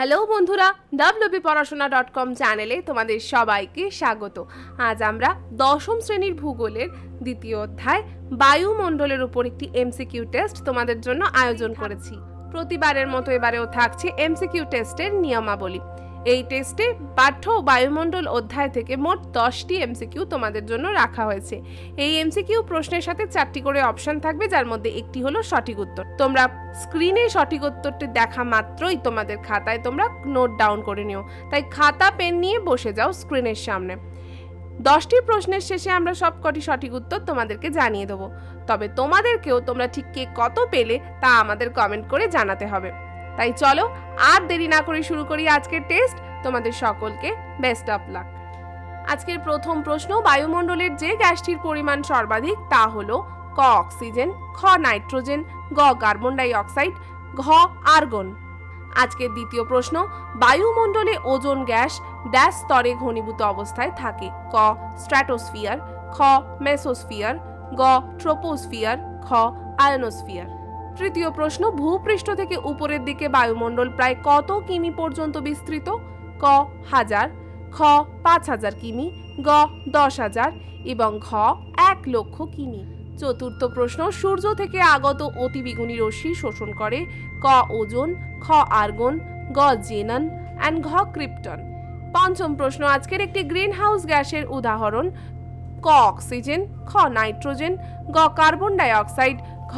Hello বন্ধুরা, WB পড়াশোনা dot com চ্যানেলে তোমাদের সবাইকে স্বাগত। আজ আমরা দশম শ্রেণির ভূগোলের দ্বিতীয় অধ্যায় বায়ুমণ্ডলের উপর একটি এমসিকিউ টেস্ট তোমাদের জন্য আয়োজন করেছি। প্রতিবারের মতো এবারেও থাকছে এমসিকিউ টেস্টের নিয়মাবলী। এই টেস্টে পাঠ্য বায়ুমণ্ডল অধ্যায় থেকে মোট দশটি এমসিকিউ তোমাদের জন্য রাখা হয়েছে। এই এমসিকিউ প্রশ্নের সাথে চারটি করে অপশন থাকবে, যার মধ্যে একটি হলো সঠিক উত্তর। তোমরা স্ক্রিনে সঠিক উত্তরটি দেখা মাত্রই তোমাদের খাতায় তোমরা নোট ডাউন করে নিও। তাই খাতা, পেন নিয়ে বসে যাও স্ক্রিনের সামনে। দশটি প্রশ্নের শেষে আমরা সবকটি সঠিক উত্তর তোমাদেরকে জানিয়ে দেবো। তবে তোমাদেরকেও তোমরা ঠিক কে কত পেলে তা আমাদের কমেন্ট করে জানাতে হবে। তাই চলো আর দেরি না করে শুরু করি আজকের টেস্ট। তোমাদের সকলকে বেস্ট অফ লাক আজকের প্রথম প্রশ্ন, বায়ুমণ্ডলের যে গ্যাসটির পরিমাণ সর্বাধিক তা হলো ক অক্সিজেন, খ নাইট্রোজেন, গ কার্বন ডাই অক্সাইড ঘ আর্গন। আজকের দ্বিতীয় প্রশ্ন, বায়ুমণ্ডলে ওজোন গ্যাস ড্যাশ স্তরে ঘনীভূত অবস্থায় থাকে। ক স্ট্র্যাটোস্ফিয়ার, খ মেসোস্ফিয়ার, গ ট্রোপোস্ফিয়ার, খ আয়নোস্ফিয়ার। তৃতীয় প্রশ্ন, ভূপৃষ্ঠ থেকে উপরের দিকে বায়ুমণ্ডল প্রায় কত কিমি পর্যন্ত বিস্তৃত? ক, হাজার, খ, পাঁচ হাজার কিমি, গ, দশ হাজার এবং ঘ, এক লক্ষ কিমি। চতুর্থ প্রশ্ন, সূর্য থেকে আগত অতিবেগুনি রশ্মি শোষণ করে ক ওজন, খ আর্গন, গ জেনন অ্যান্ড ঘ ক্রিপ্টন। পঞ্চম প্রশ্ন, আজকের একটি গ্রিন হাউস গ্যাসের উদাহরণ, ক অক্সিজেন, খ নাইট্রোজেন, গ কার্বন ডাই অক্সাইড ঘ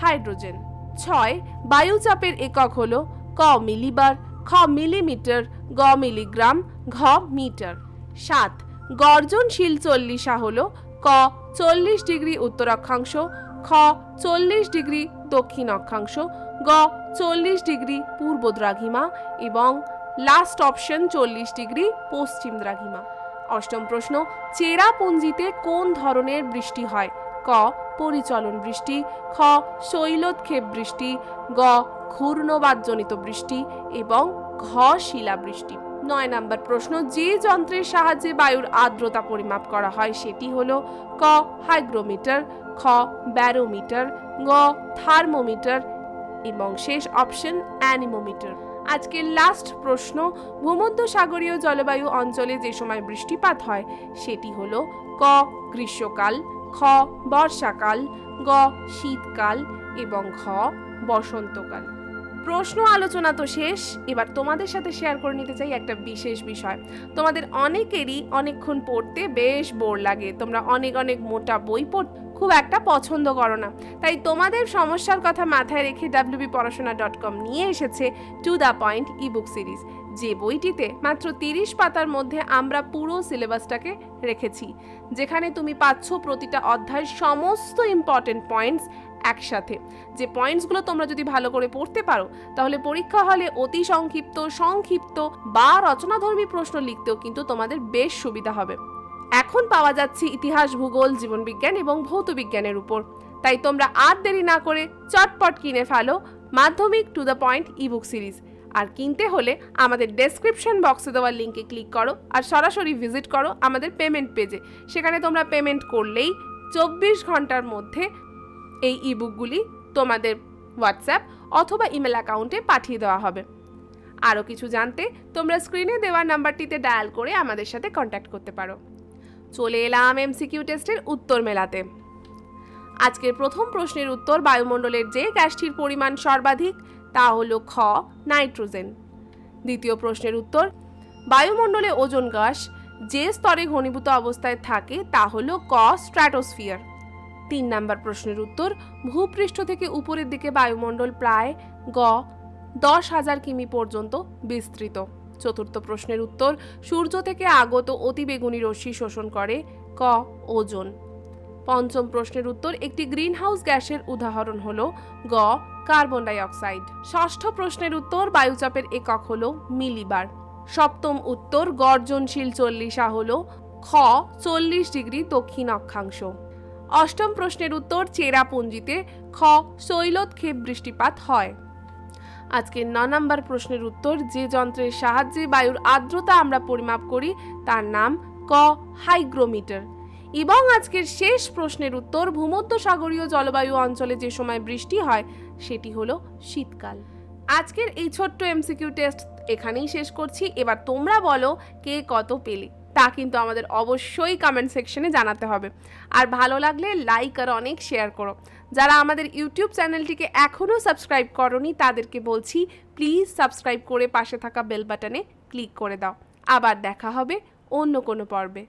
হাইড্রোজেন। ছয়, বায়ুচাপের একক হল ক মিলিবার, খ মিলিমিটার, গ মিলিগ্রাম, ঘ মিটার। সাত, গর্জনশীল চল্লিশা হল ক চল্লিশ ডিগ্রি উত্তর অক্ষাংশ খ চল্লিশ ডিগ্রি দক্ষিণ অক্ষাংশ গ চল্লিশ ডিগ্রি পূর্ব দ্রাঘিমা এবং লাস্ট অপশন চল্লিশ ডিগ্রি পশ্চিম দ্রাঘিমা অষ্টম প্রশ্ন, চেরাপুঞ্জিতে কোন ধরনের বৃষ্টি হয়? ক, পরিচলন বৃষ্টি, খ শৈলোৎক্ষেপ বৃষ্টি, গ, ঘূর্ণবাদজনিত বৃষ্টি এবং ঘ, শিলাবৃষ্টি। নয় নাম্বার প্রশ্ন, যে যন্ত্রের সাহায্যে বায়ুর আর্দ্রতা পরিমাপ করা হয় সেটি হল ক, হাইগ্রোমিটার, খ, ব্যারোমিটার, গ, থার্মোমিটার এবং শেষ অপশন, অ্যানিমোমিটার। আজকের লাস্ট প্রশ্ন ভূমধ্যসাগরীয় জলবায়ু অঞ্চলে যে সময় বৃষ্টিপাত হয় সেটি হলো ক, গ্রীষ্মকাল খ, বর্ষাকাল, গ, শীতকাল এবং ঘ, বসন্তকাল। প্রশ্ন আলোচনা তো শেষ। এবার তোমাদের সাথে শেয়ার করে নিতে চাই একটা বিশেষ বিষয়। তোমাদের অনেকেরই অনেকক্ষণ পড়তে বেশ বোর লাগে। তোমরা অনেক অনেক মোটা বই পড় খুব একটা পছন্দ করো না। তাই তোমাদের সমস্যার কথা মাথায় রেখে ডাব্লিউবি পড়াশোনা ডট কম নিয়ে এসেছে to the point ebook series যে বইটিতে মাত্র তিরিশ পাতার মধ্যে আমরা পুরো সিলেবাসটাকে রেখেছি, যেখানে তুমি পাচ্ছ প্রতিটা অধ্যায়ের সমস্ত ইম্পর্টেন্ট পয়েন্টস একসাথে। যে পয়েন্টসগুলো তোমরা যদি ভালো করে পড়তে পারো, তাহলে পরীক্ষা হলে অতি সংক্ষিপ্ত সংক্ষিপ্ত বা রচনাধর্মী প্রশ্ন লিখতেও কিন্তু তোমাদের বেশ সুবিধা হবে। এখন পাওয়া যাচ্ছে ইতিহাস, ভূগোল, জীবনবিজ্ঞান এবং ভৌত বিজ্ঞানের উপর। তাই তোমরা আর দেরি না করে চটপট কিনে ফেলো মাধ্যমিক to the point ebook series. আর কিনতে হলে আমাদের ডেসক্রিপশন বক্সে দেওয়া লিঙ্কে ক্লিক করো আর সরাসরি ভিজিট করো আমাদের পেমেন্ট পেজে সেখানে তোমরা পেমেন্ট করলেই চব্বিশ ঘণ্টার মধ্যে এই ইবুকগুলি তোমাদের হোয়াটসঅ্যাপ অথবা ইমেল অ্যাকাউন্টে পাঠিয়ে দেওয়া হবে। আরও কিছু জানতে তোমরা স্ক্রিনে দেওয়া নাম্বারটিতে ডায়াল করে আমাদের সাথে কন্ট্যাক্ট করতে পারো। চলে এলাম এমসিকিউ টেস্টের উত্তর মেলাতে। আজকের প্রথম প্রশ্নের উত্তর বায়ুমণ্ডলের যে গ্যাসটির পরিমাণ সর্বাধিক, তা হলো খ, নাইট্রোজেন। দ্বিতীয় প্রশ্নের উত্তর, বায়ুমণ্ডলে ওজন গ্যাস যে স্তরে ঘনীভূত অবস্থায় থাকে, তা হলো ক, স্ট্র্যাটোস্ফিয়ার। তিন নাম্বার প্রশ্নের উত্তর, ভূপৃষ্ঠ থেকে উপরের দিকে বায়ুমণ্ডল প্রায় গ, দশ হাজার কিমি পর্যন্ত বিস্তৃত। চতুর্থ প্রশ্নের উত্তর সূর্য থেকে আগত অতিবেগুনি রশ্মি শোষণ করে, ক, ওজন। পঞ্চম প্রশ্নের উত্তর একটি গ্রিনহাউস গ্যাসের উদাহরণ হল, গ, কার্বন ডাই অক্সাইড ষষ্ঠ প্রশ্নের উত্তর বায়ুচাপের একক হল মিলিবার। সপ্তম উত্তর গর্জনশীল চল্লিশা হল, খ, চল্লিশ ডিগ্রি দক্ষিণ অক্ষাংশ। অষ্টম প্রশ্নের উত্তর চেরাপুঞ্জিতে, খ শৈলোৎক্ষেপ বৃষ্টিপাত হয়। আজকের ন নম্বর প্রশ্নের উত্তর, যে যন্ত্রের সাহায্যে বায়ুর আর্দ্রতা আমরা পরিমাপ করি, তার নাম ক হাইগ্রোমিটার। এবং আজকের শেষ প্রশ্নের উত্তর, ভূমধ্যসাগরীয় জলবায়ু অঞ্চলে যে সময় বৃষ্টি হয়, সেটি হলো শীতকাল। আজকের এই ছোট্ট এমসিকিউ টেস্ট এখানেই শেষ করছি। এবার তোমরা বলো, কে কত পেলে? তা কিন্তু আমাদের অবশ্যই কমেন্ট সেকশনে জানাতে হবে। আর ভালো লাগলে লাইক আর অনেক শেয়ার করো। যারা আমাদের ইউটিউব চ্যানেলটিকে এখনও সাবস্ক্রাইব করনি, তাদেরকে বলছি প্লিজ সাবস্ক্রাইব করে পাশে থাকা বেল বাটনে ক্লিক করে দাও। আবার দেখা হবে অন্য কোনো পর্বে।